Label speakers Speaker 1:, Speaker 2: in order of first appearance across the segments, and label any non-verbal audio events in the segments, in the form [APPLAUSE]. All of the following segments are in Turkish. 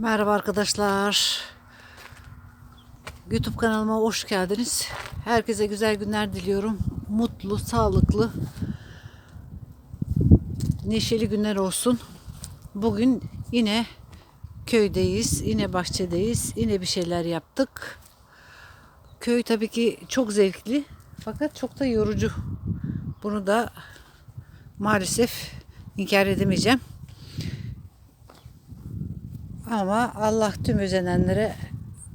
Speaker 1: Merhaba arkadaşlar. YouTube kanalıma hoş geldiniz. Herkese güzel günler diliyorum. Mutlu, sağlıklı, neşeli günler olsun. Bugün yine köydeyiz, yine bahçedeyiz, yine bir şeyler yaptık. Köy tabii ki çok zevkli fakat çok da yorucu. Bunu da maalesef inkar edemeyeceğim. Ama Allah tüm özenenlere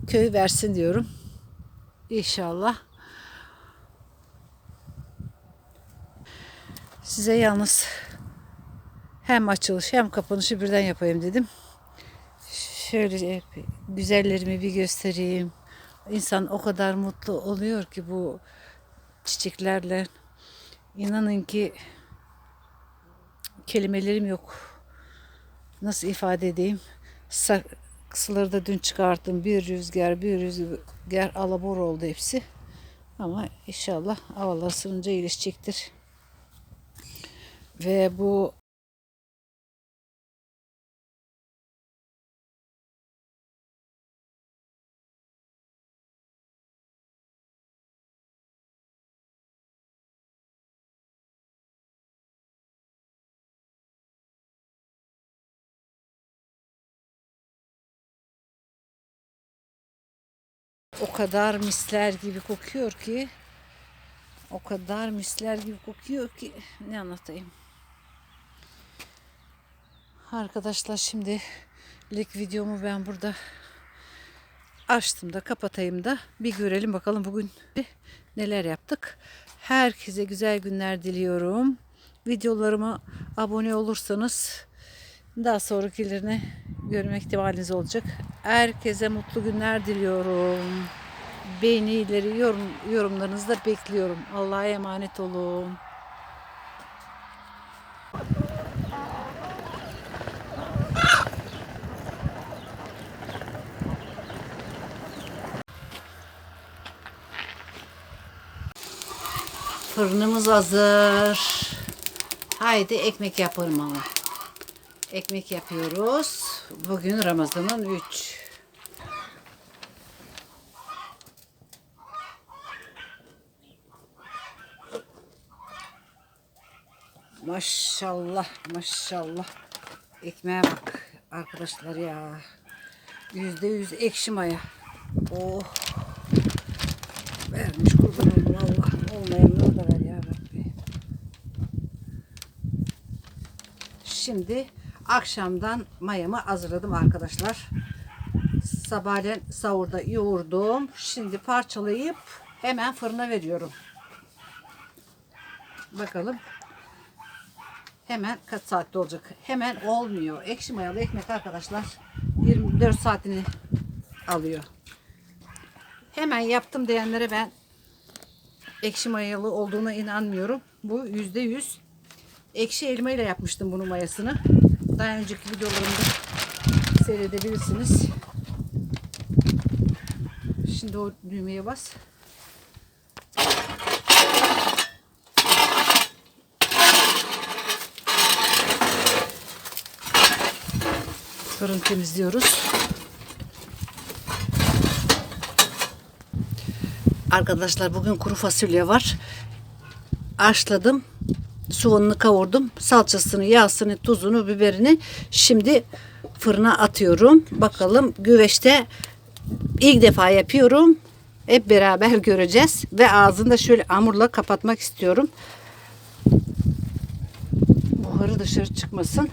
Speaker 1: köy versin diyorum. İnşallah. Size yalnız hem açılış hem kapanışı birden yapayım dedim. Şöyle güzellerimi bir göstereyim. İnsan o kadar mutlu oluyor ki bu çiçeklerle. İnanın ki kelimelerim yok. Nasıl ifade edeyim? Saksıları dün çıkarttım. Bir rüzgar, bir rüzgar alabor oldu hepsi. Ama inşallah havalar ısınınca iyileşecektir. Ve bu o kadar misler gibi kokuyor ki o kadar misler gibi kokuyor ki ne anlatayım. Arkadaşlar şimdi lik videomu ben burada açtım da kapatayım da bir görelim bakalım bugün neler yaptık. Herkese güzel günler diliyorum. Videolarıma abone olursanız daha sonrakilerini görme ihtimaliniz olacak. Herkese mutlu günler diliyorum. Beğenileri, yorum, yorumlarınızı da bekliyorum. Allah'a emanet olun. Fırınımız hazır. Haydi ekmek yapalım ama. Ekmek yapıyoruz. Bugün Ramazan'ın 3. Maşallah maşallah. Ekmeğe bak arkadaşlar ya. Yüzde yüz ekşi maya. Oh. Vermiş kurban olun Allah. Olmayanlara da ver ya Rabbi. Şimdi akşamdan mayamı hazırladım arkadaşlar. Sabahleyin savurda yoğurdum. Şimdi parçalayıp hemen fırına veriyorum. Bakalım hemen kaç saatte olacak. Hemen olmuyor. Ekşi mayalı ekmek arkadaşlar 24 saatini alıyor. Hemen yaptım diyenlere ben ekşi mayalı olduğuna inanmıyorum. Bu yüzde yüz ekşi elma ile yapmıştım bunun mayasını. Daha önceki videolarımda seyredebilirsiniz. Şimdi o düğmeye bas. Fırın temizliyoruz. Arkadaşlar bugün kuru fasulye var. Haşladım. Soğanını kavurdum. Salçasını, yağsını, tuzunu, biberini şimdi fırına atıyorum. Bakalım güveçte ilk defa yapıyorum. Hep beraber [LAUGHS] göreceğiz. Ve ağzını da şöyle hamurla kapatmak istiyorum. Buharı dışarı çıkmasın.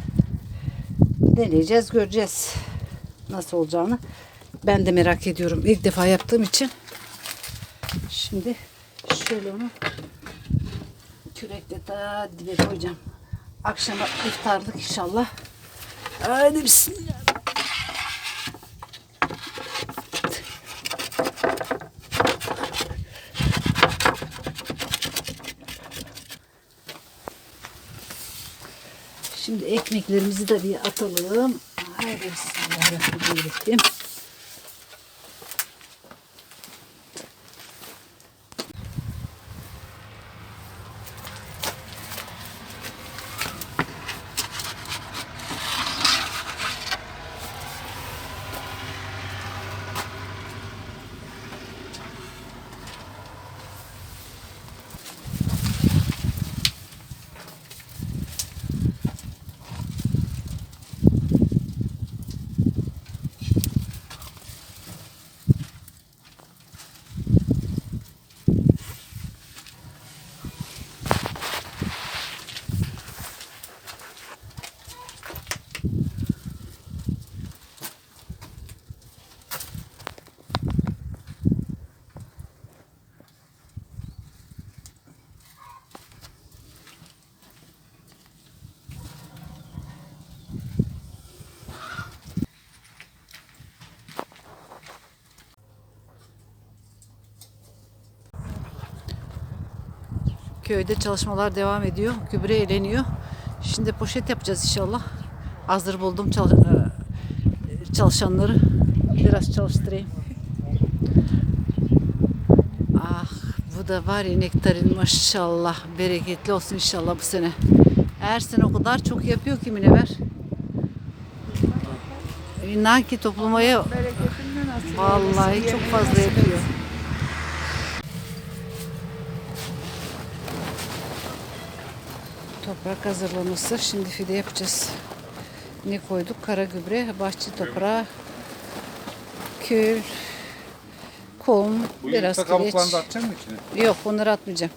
Speaker 1: Deneyeceğiz, göreceğiz. Nasıl olacağını. Ben de merak ediyorum. İlk defa yaptığım için. Şimdi şöyle onu kürekle ta dibe koyacağım. Akşama iftarlık inşallah. Hadi bismillah. Şimdi ekmeklerimizi de bir atalım. Haydi bismillahirrahmanirrahim. Köyde çalışmalar devam ediyor. Gübre eleniyor. Şimdi poşet yapacağız inşallah. Hazır buldum e, çalışanları. Biraz çalıştırayım. Ah bu da var ya nektarin maşallah. Bereketli olsun inşallah bu sene. Her sene o kadar çok yapıyor ki Münevver. İnan ki
Speaker 2: nasıl?
Speaker 1: vallahi çok fazla yapıyor. Toprak hazırlaması. Şimdi fide yapacağız. Ne koyduk? Kara gübre, bahçe toprağı, kül, kum,
Speaker 3: Bu
Speaker 1: biraz
Speaker 3: yumurta kabuklarını
Speaker 1: kireç.
Speaker 3: da atacaksın mı içine?
Speaker 1: Yok onları atmayacağım.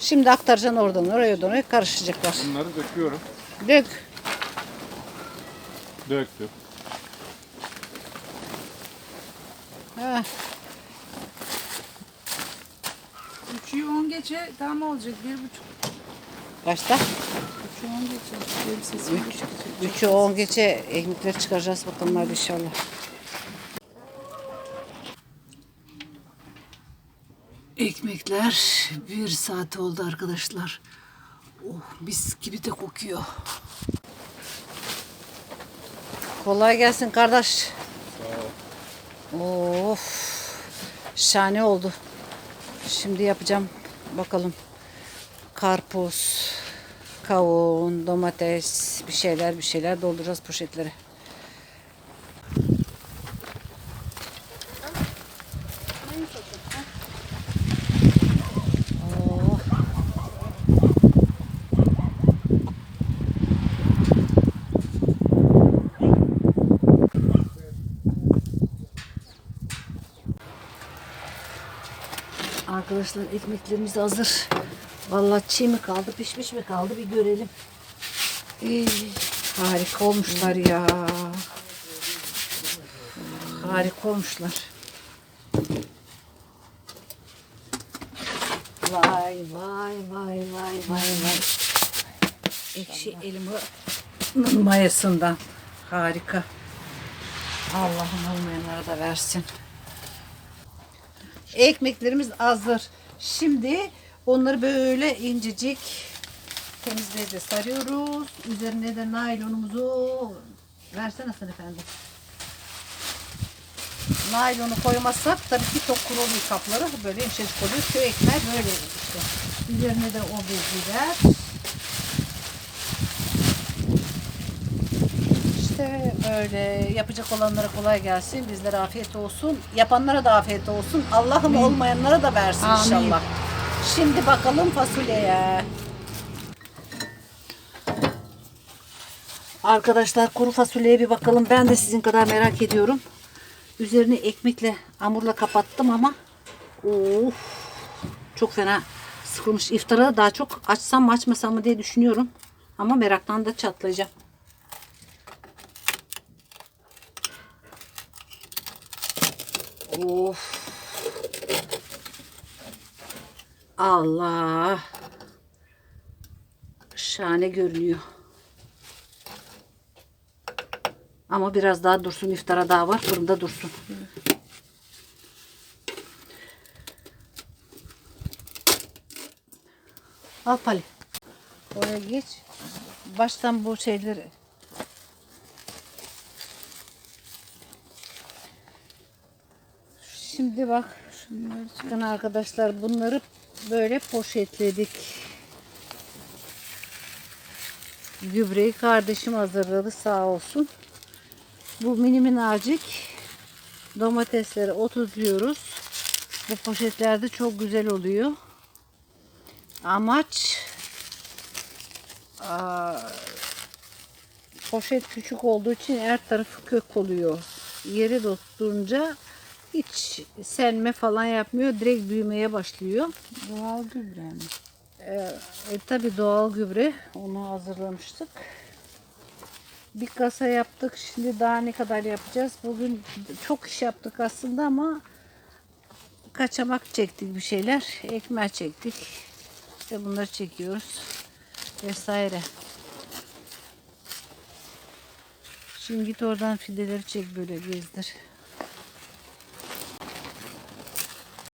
Speaker 1: Şimdi aktaracaksın oradan oraya oraya karışacaklar.
Speaker 3: Bunları döküyorum.
Speaker 1: Dök.
Speaker 3: Döktüm.
Speaker 1: Ha,
Speaker 2: Üçü on geçe tam olacak. Bir buçuk.
Speaker 1: Kaçta?
Speaker 2: Üçü on geçe.
Speaker 1: Ekmekler çıkaracağız bakalım hadi inşallah. Ekmekler bir saat oldu arkadaşlar. Oh mis gibi de kokuyor. Kolay gelsin kardeş. Of şahane oldu. Şimdi yapacağım bakalım. Karpuz, kavun, domates, bir şeyler bir şeyler dolduracağız poşetlere. Arkadaşlar ekmeklerimiz hazır. Vallahi çiğ mi kaldı, pişmiş mi kaldı bir görelim. Ee, harika olmuşlar ya. Harika olmuşlar. Vay vay vay vay vay vay. Ekşi elimi mayasından. Harika. Allah'ım olmayanlara da versin. Ekmeklerimiz hazır. Şimdi onları böyle incecik temizleyeceğiz. Sarıyoruz. Üzerine de naylonumuzu versene sen efendim. Naylonu koymazsak tabii ki çok kuru oluyor kapları. Böyle incecik oluyor. Köy ekmeği böyle olur işte. Üzerine de o bezgiler. İşte böyle yapacak olanlara kolay gelsin. Bizlere afiyet olsun. Yapanlara da afiyet olsun. Allah'ım olmayanlara da versin
Speaker 2: Amin.
Speaker 1: inşallah. Şimdi bakalım fasulyeye. Arkadaşlar kuru fasulyeye bir bakalım. Ben de sizin kadar merak ediyorum. Üzerini ekmekle, hamurla kapattım ama of, çok fena sıkılmış. İftara da daha çok açsam mı açmasam mı diye düşünüyorum. Ama meraktan da çatlayacağım. Of. Allah. Şahane görünüyor. Ama biraz daha dursun. iftara daha var. Fırında dursun. Al Pali. Oraya geç. Baştan bu şeyleri Şimdi bak
Speaker 2: Şunları
Speaker 1: bakın arkadaşlar bunları böyle poşetledik. Gübreyi kardeşim hazırladı sağ olsun. Bu mini minnacık domatesleri otuzluyoruz. Bu poşetlerde çok güzel oluyor. Amaç aa, poşet küçük olduğu için her tarafı kök oluyor. Yeri tuttuğunca hiç senme falan yapmıyor. Direkt büyümeye başlıyor.
Speaker 2: doğal gübre mi?
Speaker 1: Ee, e, tabi doğal gübre. Onu hazırlamıştık. Bir kasa yaptık. Şimdi daha ne kadar yapacağız? Bugün çok iş yaptık aslında ama kaçamak çektik bir şeyler. Ekmek çektik. İşte bunları çekiyoruz. Vesaire. Şimdi git oradan fideleri çek böyle gezdir.